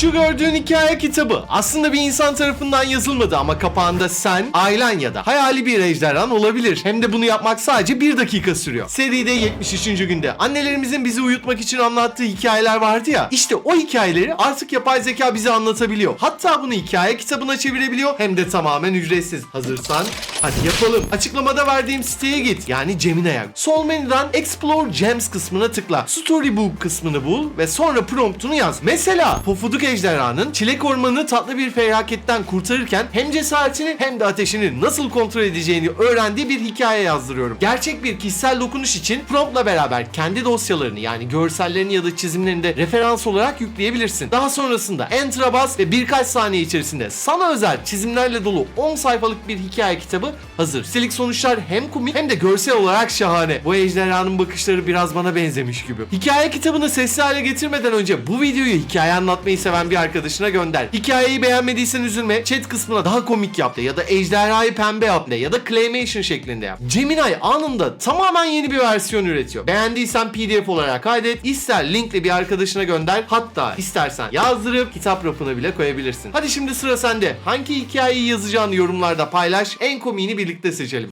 Şu gördüğün hikaye kitabı aslında bir insan tarafından yazılmadı ama kapağında sen, ailen ya da hayali bir ejderhan olabilir. Hem de bunu yapmak sadece bir dakika sürüyor. Seride 73. günde annelerimizin bizi uyutmak için anlattığı hikayeler vardı ya. İşte o hikayeleri artık yapay zeka bize anlatabiliyor. Hatta bunu hikaye kitabına çevirebiliyor hem de tamamen ücretsiz. Hazırsan hadi yapalım. Açıklamada verdiğim siteye git. Yani Gemini'ye. Sol menüden Explore Gems kısmına tıkla. Storybook kısmını bul ve sonra promptunu yaz. Mesela Pofuduk Ejderhanın çilek ormanını tatlı bir felaketten kurtarırken hem cesaretini hem de ateşini nasıl kontrol edeceğini öğrendiği bir hikaye yazdırıyorum. Gerçek bir kişisel dokunuş için promptla beraber kendi dosyalarını yani görsellerini ya da çizimlerini de referans olarak yükleyebilirsin. Daha sonrasında Enter'a bas ve birkaç saniye içerisinde sana özel çizimlerle dolu 10 sayfalık bir hikaye kitabı hazır. Üstelik sonuçlar hem komik hem de görsel olarak şahane. Bu ejderhanın bakışları biraz bana benzemiş gibi. Hikaye kitabını sesli hale getirmeden önce bu videoyu hikaye anlatmayı seven bir arkadaşına gönder. Hikayeyi beğenmediysen üzülme. Chat kısmına daha komik yap de ya da ejderhayı pembe yap de ya da claymation şeklinde yap. Gemini anında tamamen yeni bir versiyon üretiyor. Beğendiysen pdf olarak kaydet. ister linkle bir arkadaşına gönder. Hatta istersen yazdırıp kitap rafına bile koyabilirsin. Hadi şimdi sıra sende. Hangi hikayeyi yazacağını yorumlarda paylaş. En komiğini birlikte seçelim.